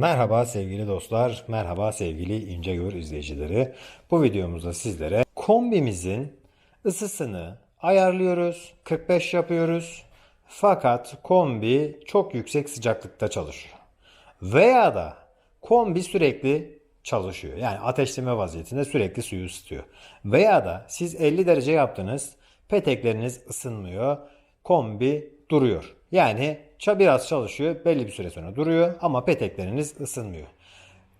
Merhaba sevgili dostlar, merhaba sevgili İncegör izleyicileri. Bu videomuzda sizlere kombimizin ısısını ayarlıyoruz, 45 yapıyoruz. Fakat kombi çok yüksek sıcaklıkta çalışıyor. Veya da kombi sürekli çalışıyor. Yani ateşleme vaziyetinde sürekli suyu ısıtıyor. Veya da siz 50 derece yaptınız, petekleriniz ısınmıyor, kombi duruyor. Yani biraz çalışıyor, belli bir süre sonra duruyor ama petekleriniz ısınmıyor.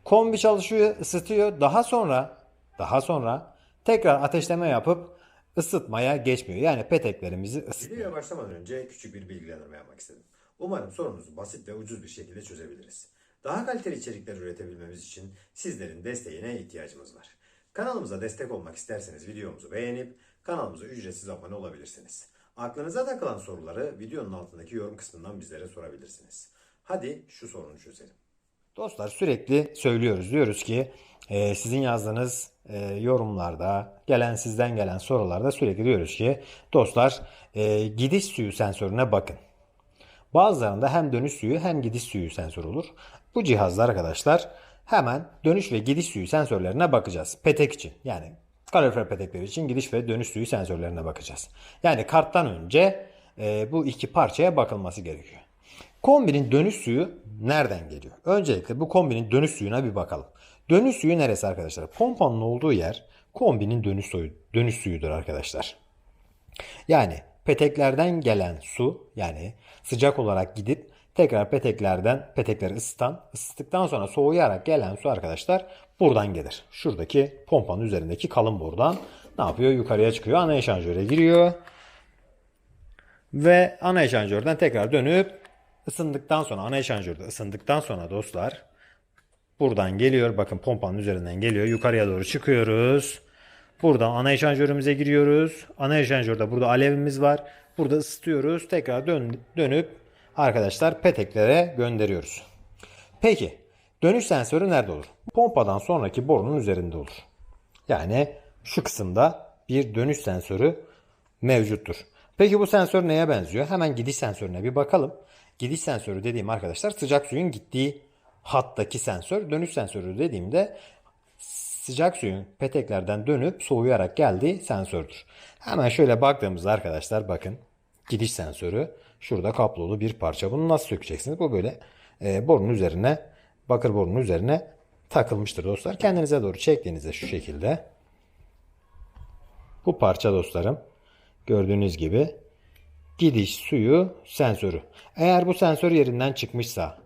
Kombi çalışıyor, ısıtıyor. Daha sonra daha sonra tekrar ateşleme yapıp ısıtmaya geçmiyor. Yani peteklerimizi ısıtmıyor. Videoya başlamadan önce küçük bir bilgilendirme yapmak istedim. Umarım sorunuzu basit ve ucuz bir şekilde çözebiliriz. Daha kaliteli içerikler üretebilmemiz için sizlerin desteğine ihtiyacımız var. Kanalımıza destek olmak isterseniz videomuzu beğenip kanalımıza ücretsiz abone olabilirsiniz. Aklınıza takılan soruları videonun altındaki yorum kısmından bizlere sorabilirsiniz. Hadi şu sorunu çözelim. Dostlar sürekli söylüyoruz. Diyoruz ki e, sizin yazdığınız e, yorumlarda, gelen sizden gelen sorularda sürekli diyoruz ki dostlar e, gidiş suyu sensörüne bakın. Bazılarında hem dönüş suyu hem gidiş suyu sensörü olur. Bu cihazlar arkadaşlar hemen dönüş ve gidiş suyu sensörlerine bakacağız. Petek için yani kalorifer petekleri için gidiş ve dönüş suyu sensörlerine bakacağız. Yani karttan önce e, bu iki parçaya bakılması gerekiyor. Kombinin dönüş suyu nereden geliyor? Öncelikle bu kombinin dönüş suyuna bir bakalım. Dönüş suyu neresi arkadaşlar? Pompanın olduğu yer kombinin dönüş suyu, dönüş suyudur arkadaşlar. Yani peteklerden gelen su yani sıcak olarak gidip tekrar peteklerden petekleri ısıtan, ısıttıktan sonra soğuyarak gelen su arkadaşlar buradan gelir. Şuradaki pompanın üzerindeki kalın borudan ne yapıyor? Yukarıya çıkıyor. Ana eşanjöre giriyor. Ve ana eşanjörden tekrar dönüp ısındıktan sonra ana eşanjörde ısındıktan sonra dostlar buradan geliyor. Bakın pompanın üzerinden geliyor. Yukarıya doğru çıkıyoruz. Buradan ana eşanjörümüze giriyoruz. Ana eşanjörde burada alevimiz var. Burada ısıtıyoruz. Tekrar dön, dönüp arkadaşlar peteklere gönderiyoruz. Peki dönüş sensörü nerede olur? Pompadan sonraki borunun üzerinde olur. Yani şu kısımda bir dönüş sensörü mevcuttur. Peki bu sensör neye benziyor? Hemen gidiş sensörüne bir bakalım. Gidiş sensörü dediğim arkadaşlar sıcak suyun gittiği hattaki sensör. Dönüş sensörü dediğimde sıcak suyun peteklerden dönüp soğuyarak geldiği sensördür. Hemen şöyle baktığımızda arkadaşlar bakın gidiş sensörü şurada kablolu bir parça. Bunu nasıl sökeceksiniz? Bu böyle e, borunun üzerine bakır borunun üzerine takılmıştır dostlar. Kendinize doğru çektiğinizde şu şekilde bu parça dostlarım gördüğünüz gibi gidiş suyu sensörü. Eğer bu sensör yerinden çıkmışsa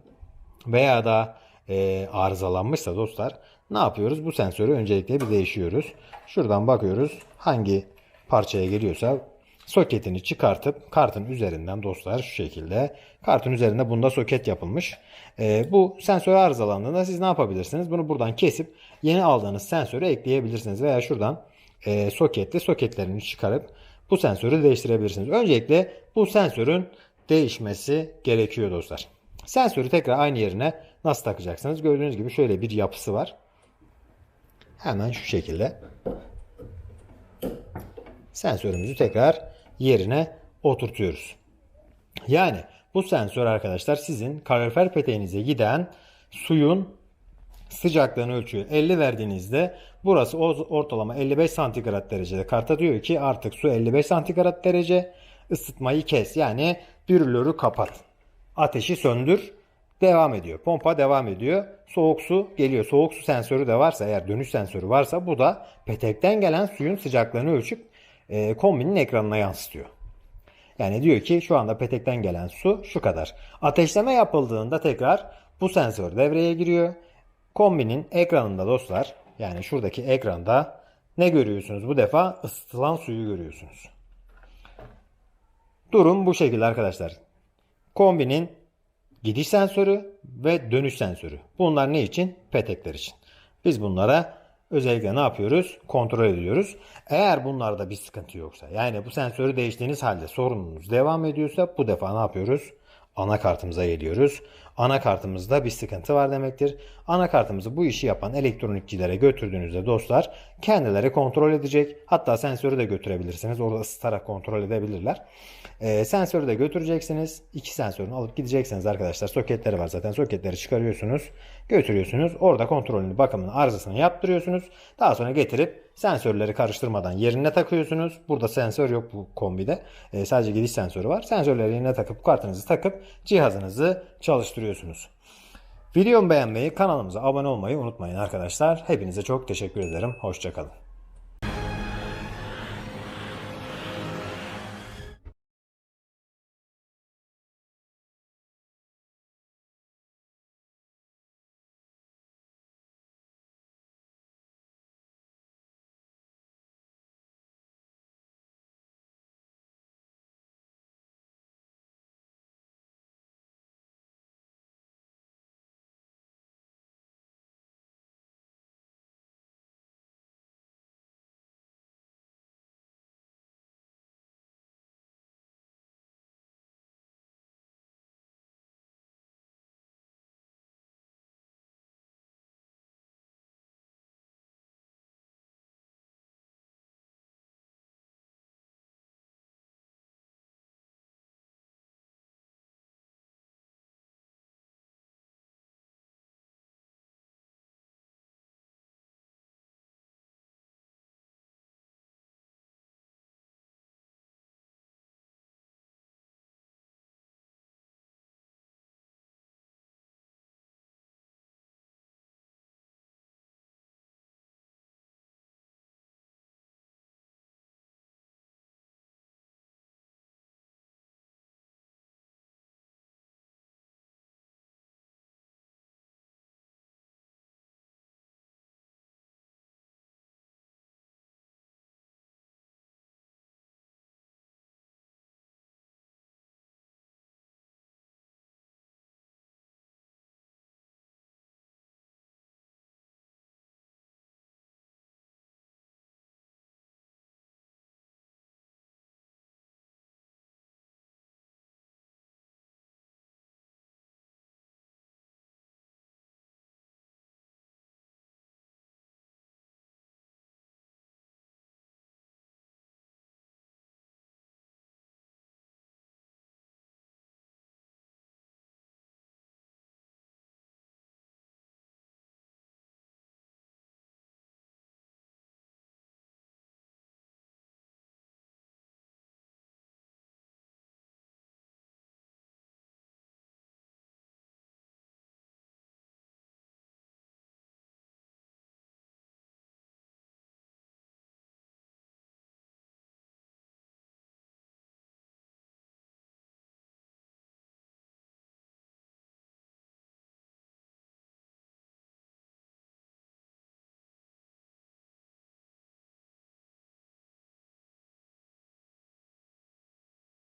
veya da e, arızalanmışsa dostlar ne yapıyoruz? Bu sensörü öncelikle bir değişiyoruz. Şuradan bakıyoruz hangi parçaya geliyorsa soketini çıkartıp kartın üzerinden dostlar şu şekilde kartın üzerinde bunda soket yapılmış. E, bu sensör arızalandığında siz ne yapabilirsiniz? Bunu buradan kesip yeni aldığınız sensörü ekleyebilirsiniz veya şuradan e, soketli soketlerini çıkarıp bu sensörü değiştirebilirsiniz. Öncelikle bu sensörün değişmesi gerekiyor dostlar. Sensörü tekrar aynı yerine nasıl takacaksınız? Gördüğünüz gibi şöyle bir yapısı var. Hemen şu şekilde. Sensörümüzü tekrar yerine oturtuyoruz. Yani bu sensör arkadaşlar sizin kalorifer peteğinize giden suyun sıcaklığını ölçüyor. 50 verdiğinizde burası ortalama 55 santigrat derecede. Karta diyor ki artık su 55 santigrat derece ısıtmayı kes. Yani bürülörü kapat. Ateşi söndür. Devam ediyor. Pompa devam ediyor. Soğuk su geliyor. Soğuk su sensörü de varsa eğer dönüş sensörü varsa bu da petekten gelen suyun sıcaklığını ölçüp e, kombinin ekranına yansıtıyor. Yani diyor ki şu anda petekten gelen su şu kadar. Ateşleme yapıldığında tekrar bu sensör devreye giriyor. Kombinin ekranında dostlar yani şuradaki ekranda ne görüyorsunuz bu defa ısıtılan suyu görüyorsunuz. Durum bu şekilde arkadaşlar. Kombinin gidiş sensörü ve dönüş sensörü. Bunlar ne için? Petekler için. Biz bunlara özellikle ne yapıyoruz? Kontrol ediyoruz. Eğer bunlarda bir sıkıntı yoksa yani bu sensörü değiştiğiniz halde sorununuz devam ediyorsa bu defa ne yapıyoruz? Anakartımıza geliyoruz. Anakartımızda bir sıkıntı var demektir. Anakartımızı bu işi yapan elektronikçilere götürdüğünüzde dostlar kendileri kontrol edecek. Hatta sensörü de götürebilirsiniz. Orada ısıtarak kontrol edebilirler. Ee, sensörü de götüreceksiniz. İki sensörünü alıp gideceksiniz arkadaşlar. Soketleri var zaten. Soketleri çıkarıyorsunuz. Götürüyorsunuz. Orada kontrolünü, bakımını, arızasını yaptırıyorsunuz. Daha sonra getirip sensörleri karıştırmadan yerine takıyorsunuz. Burada sensör yok bu kombide. Ee, sadece gidiş sensörü var. Sensörleri yerine takıp kartınızı takıp cihazınızı çalıştırıyorsunuz. Videomu beğenmeyi, kanalımıza abone olmayı unutmayın arkadaşlar. Hepinize çok teşekkür ederim. Hoşçakalın.